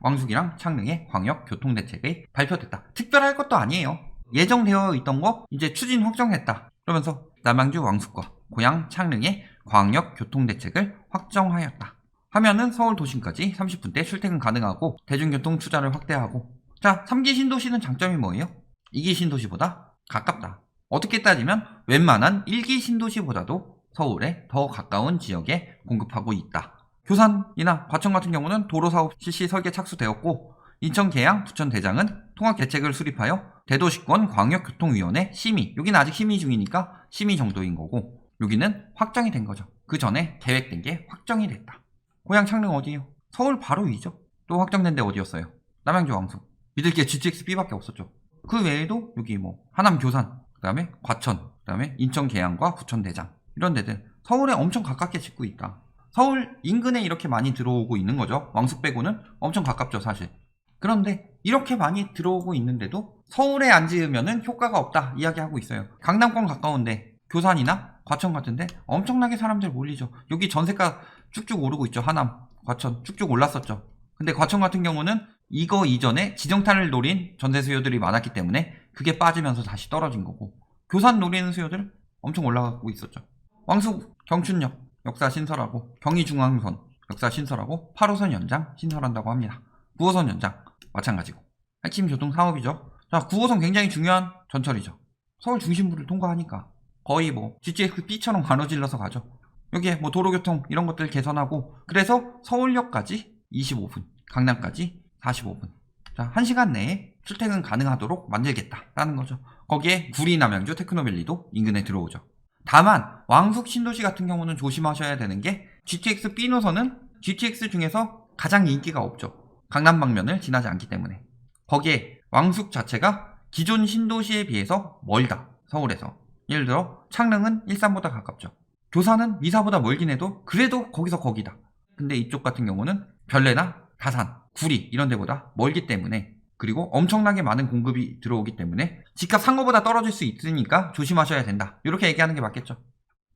왕숙이랑 창릉의 광역 교통대책이 발표됐다. 특별할 것도 아니에요. 예정되어 있던 거 이제 추진 확정했다. 그러면서 남양주 왕숙과 고양 창릉의 광역 교통대책을 확정하였다. 하면은 서울 도심까지 30분대 출퇴근 가능하고 대중교통 투자를 확대하고 자 3기 신도시는 장점이 뭐예요? 2기 신도시보다 가깝다. 어떻게 따지면 웬만한 1기 신도시보다도 서울에 더 가까운 지역에 공급하고 있다. 교산이나 과천 같은 경우는 도로사업 실시 설계 착수되었고 인천 계양, 부천 대장은 통합 계책을 수립하여 대도시권 광역교통위원회 심의 여기는 아직 심의 중이니까 심의 정도인 거고 여기는 확정이 된 거죠. 그 전에 계획된 게 확정이 됐다. 고향 창릉 어디예요? 서울 바로 위죠. 또 확정된 데 어디였어요? 남양주 왕숙. 믿을 게 GTX-B밖에 없었죠. 그 외에도 여기 뭐 하남 교산, 그 다음에 과천, 그 다음에 인천 계양과 부천 대장 이런 데들 서울에 엄청 가깝게 짓고 있다. 서울 인근에 이렇게 많이 들어오고 있는 거죠. 왕숙 빼고는 엄청 가깝죠, 사실. 그런데 이렇게 많이 들어오고 있는데도 서울에 안 지으면은 효과가 없다 이야기하고 있어요. 강남권 가까운데 교산이나 과천 같은데 엄청나게 사람들 몰리죠. 여기 전세가 쭉쭉 오르고 있죠. 하남, 과천 쭉쭉 올랐었죠. 근데 과천 같은 경우는 이거 이전에 지정탄을 노린 전세 수요들이 많았기 때문에 그게 빠지면서 다시 떨어진 거고 교산 노리는 수요들 엄청 올라가고 있었죠. 왕숙 경춘역 역사 신설하고 경의중앙선 역사 신설하고 8호선 연장 신설한다고 합니다. 9호선 연장 마찬가지고 핵심 교통 사업이죠. 자 9호선 굉장히 중요한 전철이죠. 서울 중심부를 통과하니까 거의 뭐 GTX-B처럼 가로질러서 가죠. 여기에 뭐 도로교통 이런 것들 개선하고 그래서 서울역까지 25분, 강남까지 45분. 자, 1시간 내에 출퇴근 가능하도록 만들겠다라는 거죠. 거기에 구리 남양주 테크노밸리도 인근에 들어오죠. 다만 왕숙 신도시 같은 경우는 조심하셔야 되는 게 GTX B 노선은 GTX 중에서 가장 인기가 없죠. 강남 방면을 지나지 않기 때문에. 거기에 왕숙 자체가 기존 신도시에 비해서 멀다. 서울에서. 예를 들어 창릉은 일산보다 가깝죠. 교산은 미사보다 멀긴 해도 그래도 거기서 거기다. 근데 이쪽 같은 경우는 별내나 다산, 구리 이런 데보다 멀기 때문에 그리고 엄청나게 많은 공급이 들어오기 때문에 집값 산 거보다 떨어질 수 있으니까 조심하셔야 된다. 이렇게 얘기하는 게 맞겠죠.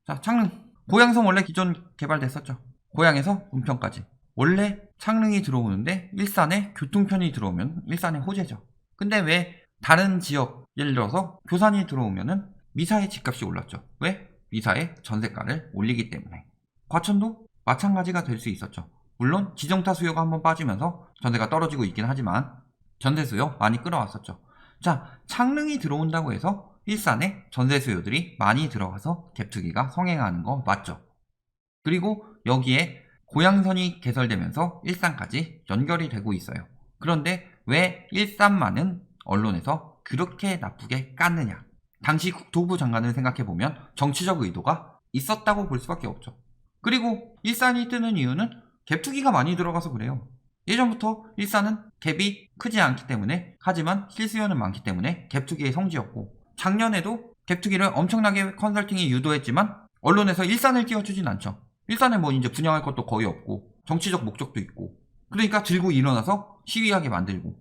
자, 창릉. 고양성 원래 기존 개발됐었죠. 고양에서 은평까지. 원래 창릉이 들어오는데 일산에 교통편이 들어오면 일산의 호재죠. 근데 왜 다른 지역 예를 들어서 교산이 들어오면은 미사의 집값이 올랐죠. 왜? 미사의 전세가를 올리기 때문에. 과천도 마찬가지가 될 수 있었죠. 물론 지정타 수요가 한번 빠지면서 전세가 떨어지고 있긴 하지만 전세 수요 많이 끌어왔었죠. 자, 창릉이 들어온다고 해서 일산에 전세 수요들이 많이 들어가서 갭투기가 성행하는 거 맞죠? 그리고 여기에 고양선이 개설되면서 일산까지 연결이 되고 있어요. 그런데 왜 일산만은 언론에서 그렇게 나쁘게 깠느냐? 당시 국토부 장관을 생각해보면 정치적 의도가 있었다고 볼 수밖에 없죠. 그리고 일산이 뜨는 이유는 갭투기가 많이 들어가서 그래요. 예전부터 일산은 갭이 크지 않기 때문에 하지만 실수요는 많기 때문에 갭투기의 성지였고 작년에도 갭투기를 엄청나게 컨설팅이 유도했지만 언론에서 일산을 띄워주진 않죠. 일산에 뭐 이제 분양할 것도 거의 없고 정치적 목적도 있고 그러니까 들고 일어나서 시위하게 만들고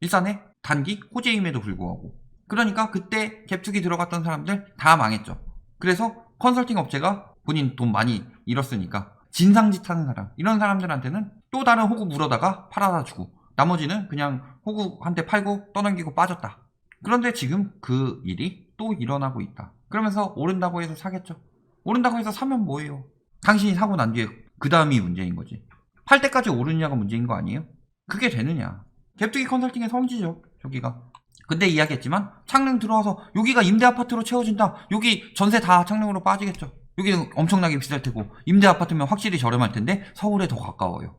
일산에 단기 호재임에도 불구하고 그러니까 그때 갭투기 들어갔던 사람들 다 망했죠. 그래서 컨설팅 업체가 본인 돈 많이 잃었으니까 진상짓 하는 사람 이런 사람들한테는 또 다른 호구 물어다가 팔아다 주고 나머지는 그냥 대 팔고 떠넘기고 빠졌다. 그런데 지금 그 일이 또 일어나고 있다. 그러면서 오른다고 해서 사겠죠. 오른다고 해서 사면 뭐예요? 당신이 사고 난 뒤에 그 다음이 문제인 거지. 팔 때까지 오르느냐가 문제인 거 아니에요? 그게 되느냐. 갭투기 컨설팅의 성지죠. 저기가. 근데 이야기했지만 창릉 들어와서 여기가 임대 아파트로 채워진다. 여기 전세 다 창릉으로 빠지겠죠. 여기는 엄청나게 비쌀 테고 임대 아파트면 확실히 저렴할 텐데 서울에 더 가까워요.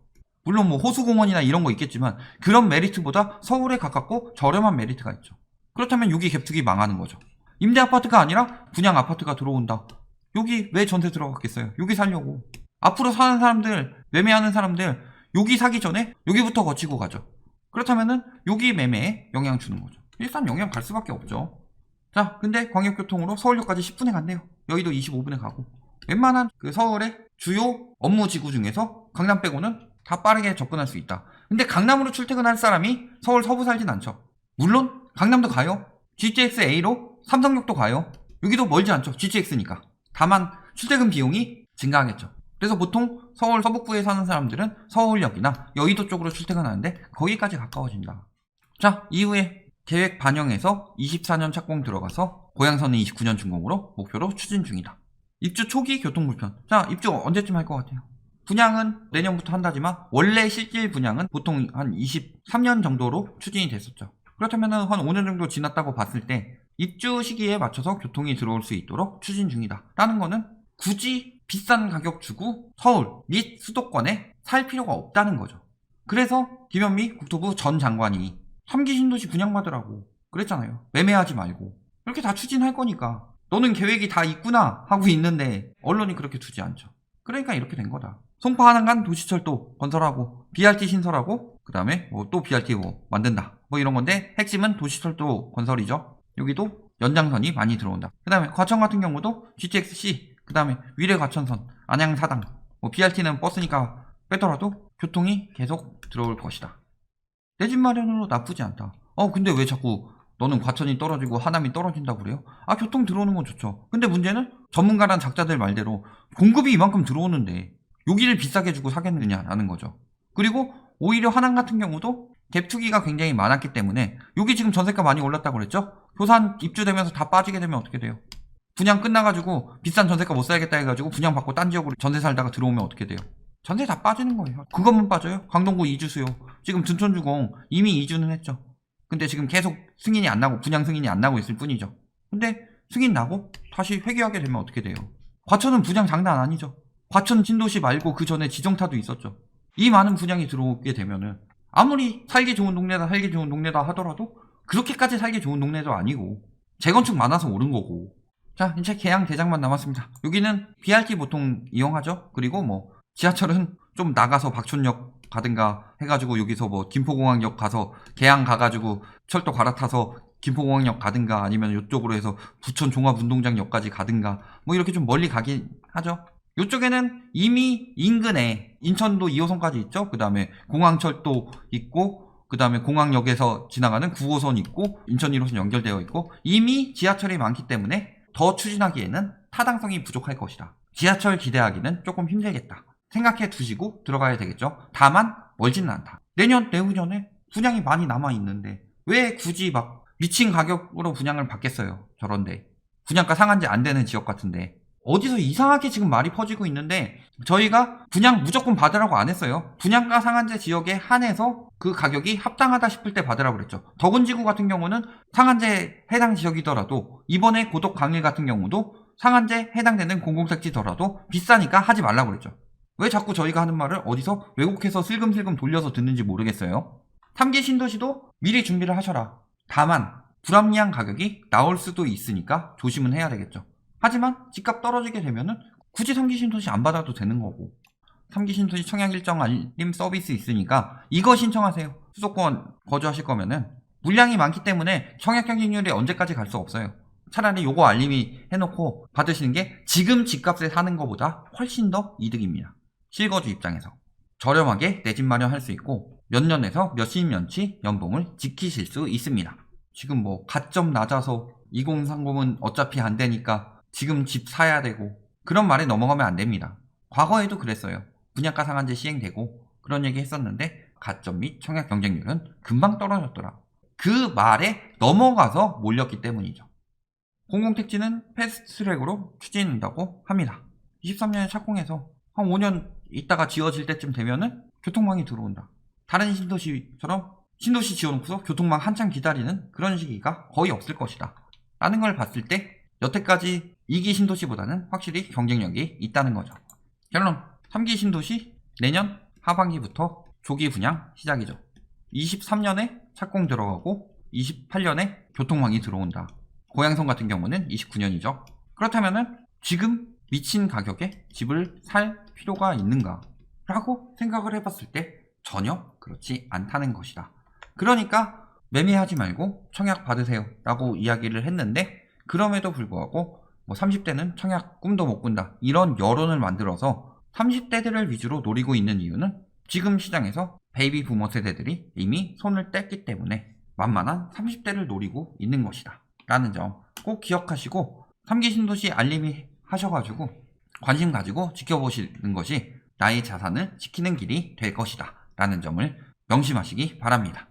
물론 뭐 호수공원이나 이런 거 있겠지만 그런 메리트보다 서울에 가깝고 저렴한 메리트가 있죠. 그렇다면 여기 갭투기 망하는 거죠. 임대 아파트가 아니라 분양 아파트가 들어온다. 여기 왜 전세 들어갔겠어요? 여기 살려고. 앞으로 사는 사람들, 매매하는 사람들 여기 사기 전에 여기부터 거치고 가죠. 그렇다면은 여기 매매에 영향 주는 거죠. 일산 영향 갈 수밖에 없죠. 자, 근데 광역교통으로 서울역까지 10분에 간대요. 여의도 25분에 가고. 웬만한 그 서울의 주요 업무 지구 중에서 강남 빼고는 다 빠르게 접근할 수 있다. 근데 강남으로 출퇴근할 사람이 서울 서부 살진 않죠. 물론 강남도 가요. GTX A로 삼성역도 가요. 여기도 멀지 않죠. GTX니까. 다만 출퇴근 비용이 증가하겠죠. 그래서 보통 서울 서북부에 사는 사람들은 서울역이나 여의도 쪽으로 출퇴근하는데 거기까지 가까워진다. 자, 이후에 계획 반영해서 24년 착공 들어가서 고양선은 29년 준공으로 목표로 추진 중이다. 입주 초기 교통 불편. 자, 입주 언제쯤 할 것 같아요? 분양은 내년부터 한다지만 원래 실질 분양은 보통 한 23년 정도로 추진이 됐었죠. 그렇다면 한 5년 정도 지났다고 봤을 때 입주 시기에 맞춰서 교통이 들어올 수 있도록 추진 중이다. 라는 거는 굳이 비싼 가격 주고 서울 및 수도권에 살 필요가 없다는 거죠. 그래서 김현미 국토부 전 장관이 3기 신도시 분양받으라고 그랬잖아요. 매매하지 말고. 이렇게 다 추진할 거니까. 너는 계획이 다 있구나 하고 있는데 언론이 그렇게 두지 않죠. 그러니까 이렇게 된 거다. 송파 한안간 도시철도 건설하고 BRT 신설하고 그 다음에 뭐 또 BRT 뭐 만든다 뭐 이런 건데 핵심은 도시철도 건설이죠. 여기도 연장선이 많이 들어온다. 그 다음에 과천 같은 경우도 GTX-C 그 다음에 위례 과천선 안양 사당 뭐 BRT는 버스니까 빼더라도 교통이 계속 들어올 것이다. 내 집 마련으로 나쁘지 않다. 어 근데 왜 자꾸 너는 과천이 떨어지고 하남이 떨어진다고 그래요? 아 교통 들어오는 건 좋죠. 근데 문제는 전문가란 작자들 말대로 공급이 이만큼 들어오는데 여기를 비싸게 주고 사겠느냐라는 거죠. 그리고 오히려 하남 같은 경우도 갭 투기가 굉장히 많았기 때문에 여기 지금 전세가 많이 올랐다고 그랬죠? 교산 입주되면서 다 빠지게 되면 어떻게 돼요? 분양 끝나가지고 비싼 전세가 못 살겠다 해가지고 분양 받고 딴 지역으로 전세 살다가 들어오면 어떻게 돼요? 전세 다 빠지는 거예요. 그것만 빠져요? 강동구 이주 수요. 지금 둔촌주공 이미 이주는 했죠. 근데 지금 계속 승인이 안 나고 분양 승인이 안 나고 있을 뿐이죠. 근데 승인 나고 다시 회귀하게 되면 어떻게 돼요? 과천은 분양 장난 아니죠. 과천 신도시 말고 그 전에 지정타도 있었죠. 이 많은 분양이 들어오게 되면은 아무리 살기 좋은 동네다 살기 좋은 동네다 하더라도 그렇게까지 살기 좋은 동네도 아니고 재건축 많아서 오른 거고 자 이제 계양 대장만 남았습니다. 여기는 BRT 보통 이용하죠. 그리고 뭐 지하철은 좀 나가서 박촌역 가든가 해가지고 여기서 뭐 김포공항역 가서 계양 가가지고 철도 갈아타서 김포공항역 가든가 아니면 이쪽으로 해서 부천 종합운동장역까지 가든가 뭐 이렇게 좀 멀리 가긴 하죠. 이쪽에는 이미 인근에 인천도 2호선까지 있죠. 그 다음에 공항철도 있고 그 다음에 공항역에서 지나가는 9호선 있고 인천 1호선 연결되어 있고 이미 지하철이 많기 때문에 더 추진하기에는 타당성이 부족할 것이다. 지하철 기대하기는 조금 힘들겠다. 생각해 두시고 들어가야 되겠죠. 다만 멀지는 않다. 내년 내후년에 분양이 많이 남아 있는데 왜 굳이 막 미친 가격으로 분양을 받겠어요. 저런데 분양가 상한제 안 되는 지역 같은데 어디서 이상하게 지금 말이 퍼지고 있는데 저희가 분양 무조건 받으라고 안 했어요. 분양가 상한제 지역에 한해서 그 가격이 합당하다 싶을 때 받으라고 그랬죠. 덕은지구 같은 경우는 상한제 해당 지역이더라도 이번에 고덕 강일 같은 경우도 상한제 해당되는 공공택지더라도 비싸니까 하지 말라고 그랬죠. 왜 자꾸 저희가 하는 말을 어디서 왜곡해서 슬금슬금 돌려서 듣는지 모르겠어요. 3기 신도시도 미리 준비를 하셔라. 다만 불합리한 가격이 나올 수도 있으니까 조심은 해야 되겠죠. 하지만 집값 떨어지게 되면은 굳이 3기 신도시 안 받아도 되는 거고 3기 신도시 청약 일정 알림 서비스 있으니까 이거 신청하세요. 수도권 거주하실 거면은 물량이 많기 때문에 청약 경쟁률이 언제까지 갈 수 없어요. 차라리 요거 알림이 해놓고 받으시는 게 지금 집값에 사는 것보다 훨씬 더 이득입니다. 실거주 입장에서 저렴하게 내 집 마련할 수 있고 몇 년에서 몇십 년치 연봉을 지키실 수 있습니다. 지금 뭐 가점 낮아서 2030은 어차피 안 되니까 지금 집 사야 되고 그런 말에 넘어가면 안 됩니다. 과거에도 그랬어요. 분양가 상한제 시행되고 그런 얘기 했었는데 가점 및 청약 경쟁률은 금방 떨어졌더라. 그 말에 넘어가서 몰렸기 때문이죠. 공공택지는 패스트트랙으로 추진한다고 합니다. 23년에 착공해서 한 5년 있다가 지어질 때쯤 되면은 교통망이 들어온다. 다른 신도시처럼 신도시 지어놓고서 교통망 한참 기다리는 그런 시기가 거의 없을 것이다. 라는 걸 봤을 때 여태까지 2기 신도시보다는 확실히 경쟁력이 있다는 거죠. 결론 3기 신도시 내년 하반기부터 조기 분양 시작이죠. 23년에 착공 들어가고 28년에 교통망이 들어온다. 고양성 같은 경우는 29년이죠. 그렇다면은 지금 미친 가격에 집을 살 필요가 있는가? 라고 생각을 해봤을 때 전혀 그렇지 않다는 것이다. 그러니까 매매하지 말고 청약 받으세요 라고 이야기를 했는데 그럼에도 불구하고 뭐 30대는 청약 꿈도 못 꾼다 이런 여론을 만들어서 30대들을 위주로 노리고 있는 이유는 지금 시장에서 베이비 부머 세대들이 이미 손을 뗐기 때문에 만만한 30대를 노리고 있는 것이다 라는 점 꼭 기억하시고 3기 신도시 알림이 하셔가지고 관심 가지고 지켜보시는 것이 나의 자산을 지키는 길이 될 것이다. 라는 점을 명심하시기 바랍니다.